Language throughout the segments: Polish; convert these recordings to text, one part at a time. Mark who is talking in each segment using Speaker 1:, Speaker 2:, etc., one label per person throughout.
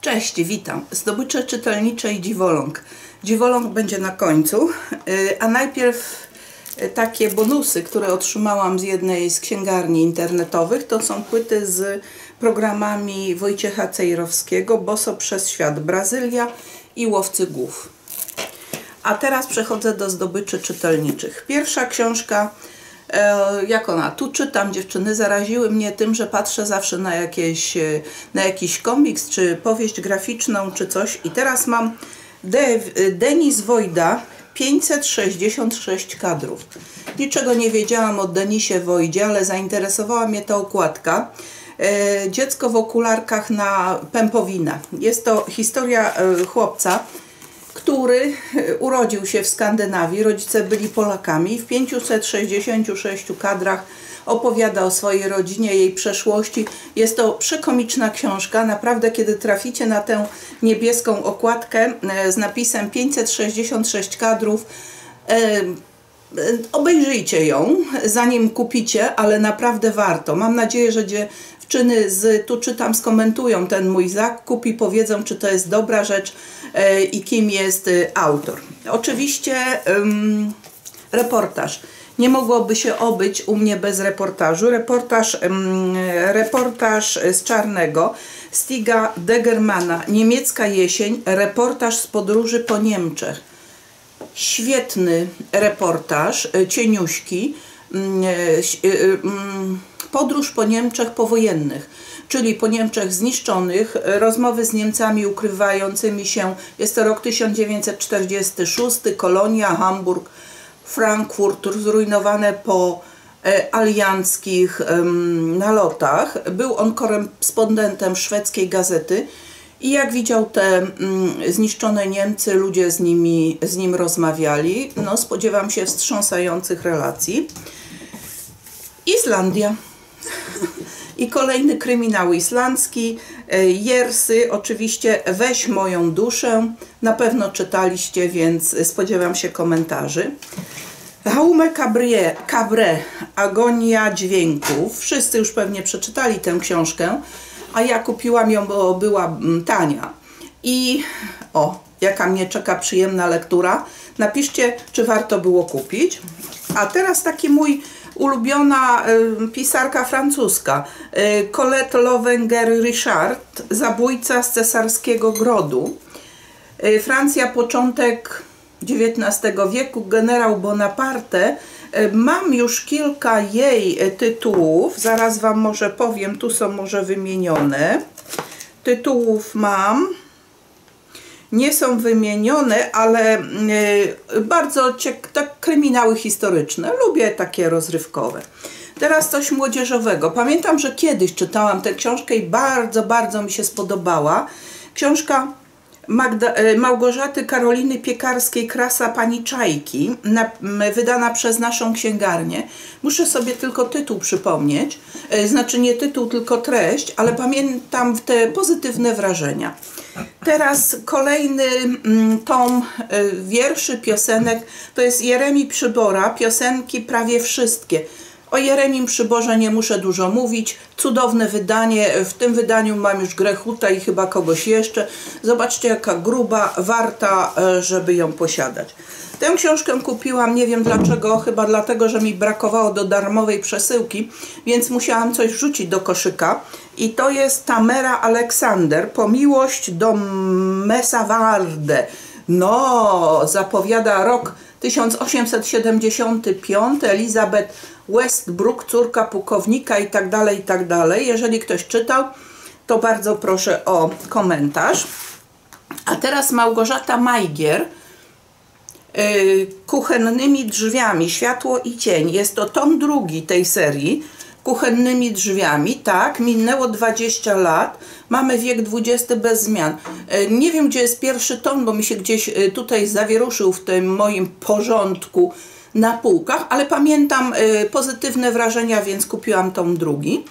Speaker 1: Cześć, witam. Zdobycze czytelnicze i dziwoląg. Dziwoląg będzie na końcu, y, a najpierw y, takie bonusy, które otrzymałam z jednej z księgarni internetowych, to są płyty z programami Wojciecha Cejrowskiego, Boso przez świat Brazylia i Łowcy Głów. A teraz przechodzę do zdobyczy czytelniczych. Pierwsza książka jak ona, tu czytam dziewczyny, zaraziły mnie tym, że patrzę zawsze na, jakieś, e, na jakiś komiks, czy powieść graficzną, czy coś i teraz mam De Denis Wojda 566 kadrów. Niczego nie wiedziałam o Denisie Wojdzie, ale zainteresowała mnie ta okładka. E, dziecko w okularkach na pępowinę. Jest to historia chłopca, który e, urodził się w Skandynawii, rodzice byli Polakami. W 566 kadrach opowiada o swojej rodzinie, jej przeszłości. Jest to przekomiczna książka. Naprawdę, kiedy traficie na tę niebieską okładkę e, z napisem 566 kadrów, e, obejrzyjcie ją, zanim kupicie, ale naprawdę warto. Mam nadzieję, że dziewczyny z tu czytam skomentują ten mój zakup i powiedzą, czy to jest dobra rzecz e, i kim jest e, autor. Oczywiście um, reportaż. Nie mogłoby się obyć u mnie bez reportażu. Reportaż, um, reportaż z Czarnego, Stiga Degermana, Niemiecka jesień, reportaż z podróży po Niemczech. Świetny reportaż, e, cieniuśki, mm, mm, podróż po Niemczech powojennych, czyli po Niemczech zniszczonych, rozmowy z Niemcami ukrywającymi się, jest to rok 1946, Kolonia, Hamburg, Frankfurt, zrujnowane po e, alianckich nalotach. Był on korespondentem szwedzkiej gazety i jak widział te mm, zniszczone Niemcy, ludzie z, nimi, z nim rozmawiali. No, spodziewam się wstrząsających relacji. Islandia. I kolejny kryminał islandzki, e, Jersy, oczywiście Weź moją duszę, na pewno czytaliście, więc spodziewam się komentarzy. Jaume Cabré, Cabré, Agonia dźwięków. Wszyscy już pewnie przeczytali tę książkę, a ja kupiłam ją, bo była mm, tania. I o, jaka mnie czeka przyjemna lektura. Napiszcie, czy warto było kupić. A teraz taki mój ulubiona y, pisarka francuska y, Colette Lovenger-Richard, zabójca z cesarskiego grodu. Y, Francja, początek XIX wieku, generał Bonaparte. Mam już kilka jej tytułów, zaraz Wam może powiem, tu są może wymienione. Tytułów mam nie są wymienione, ale y, bardzo tak, kryminały historyczne. Lubię takie rozrywkowe. Teraz coś młodzieżowego. Pamiętam, że kiedyś czytałam tę książkę i bardzo, bardzo mi się spodobała. Książka Magda, e, Małgorzaty Karoliny Piekarskiej Krasa Pani Czajki, na, wydana przez naszą księgarnię. Muszę sobie tylko tytuł przypomnieć, e, znaczy nie tytuł, tylko treść, ale pamiętam te pozytywne wrażenia. Teraz kolejny tom e, wierszy, piosenek, to jest Jeremi Przybora, piosenki prawie wszystkie. O Jeremim Przyborze nie muszę dużo mówić. Cudowne wydanie. W tym wydaniu mam już Grechuta i chyba kogoś jeszcze. Zobaczcie jaka gruba, warta, e, żeby ją posiadać. Tę książkę kupiłam, nie wiem dlaczego, chyba dlatego, że mi brakowało do darmowej przesyłki, więc musiałam coś wrzucić do koszyka. I to jest Tamera Aleksander, Pomiłość do Mesawarde. No, zapowiada rok 1875, Elizabeth Westbrook, córka pułkownika i tak dalej, i tak dalej. Jeżeli ktoś czytał, to bardzo proszę o komentarz. A teraz Małgorzata Majgier, yy, kuchennymi drzwiami, światło i cień. Jest to tom drugi tej serii, kuchennymi drzwiami. Tak, minęło 20 lat, mamy wiek XX bez zmian. Yy, nie wiem, gdzie jest pierwszy tom, bo mi się gdzieś yy, tutaj zawieruszył w tym moim porządku na półkach, ale pamiętam y, pozytywne wrażenia, więc kupiłam tom drugi.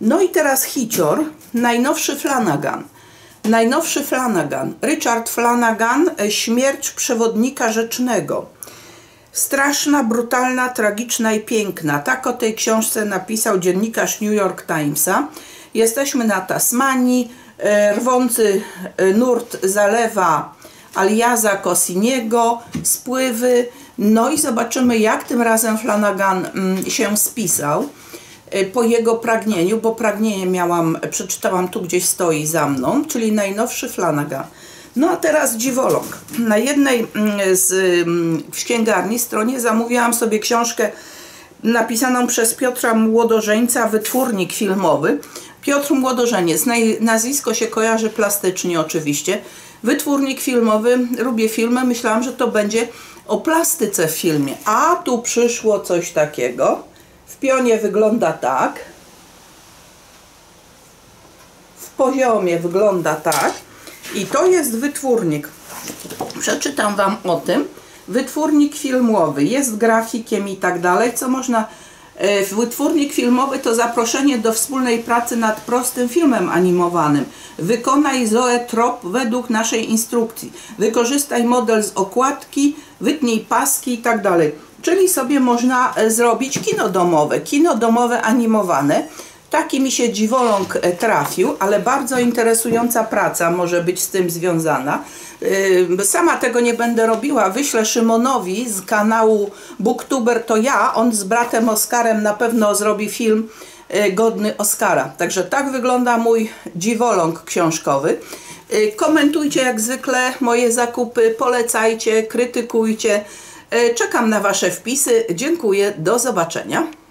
Speaker 1: No i teraz hicior, najnowszy Flanagan. Najnowszy Flanagan, Richard Flanagan, y, Śmierć przewodnika rzecznego. Straszna, brutalna, tragiczna i piękna. Tak o tej książce napisał dziennikarz New York Timesa. Jesteśmy na Tasmanii, e, rwący nurt zalewa Aliaza Cossiniego, spływy. No i zobaczymy, jak tym razem Flanagan mm, się spisał e, po jego pragnieniu, bo pragnienie miałam, przeczytałam tu gdzieś stoi za mną, czyli najnowszy Flanagan. No a teraz dziwolog. Na jednej mm, z mm, księgarni stronie zamówiłam sobie książkę napisaną przez Piotra Młodożeńca, wytwórnik filmowy. Piotr Młodożeniec, nazwisko się kojarzy plastycznie oczywiście. Wytwórnik filmowy, lubię filmy, myślałam, że to będzie o plastyce w filmie. A tu przyszło coś takiego. W pionie wygląda tak. W poziomie wygląda tak. I to jest wytwórnik. Przeczytam Wam o tym. Wytwórnik filmowy jest grafikiem i tak dalej, co można Wytwórnik filmowy to zaproszenie do wspólnej pracy nad prostym filmem animowanym. Wykonaj Zoe trop według naszej instrukcji. Wykorzystaj model z okładki, wytnij paski i tak. Czyli sobie można e, zrobić kino domowe, kino domowe animowane. Taki mi się dziwoląg e, trafił, ale bardzo interesująca praca może być z tym związana. Yy, sama tego nie będę robiła. Wyślę Szymonowi z kanału Booktuber to ja. On z bratem Oskarem na pewno zrobi film yy, godny Oscara. Także tak wygląda mój dziwoląg książkowy. Komentujcie jak zwykle moje zakupy, polecajcie, krytykujcie. Czekam na Wasze wpisy. Dziękuję. Do zobaczenia.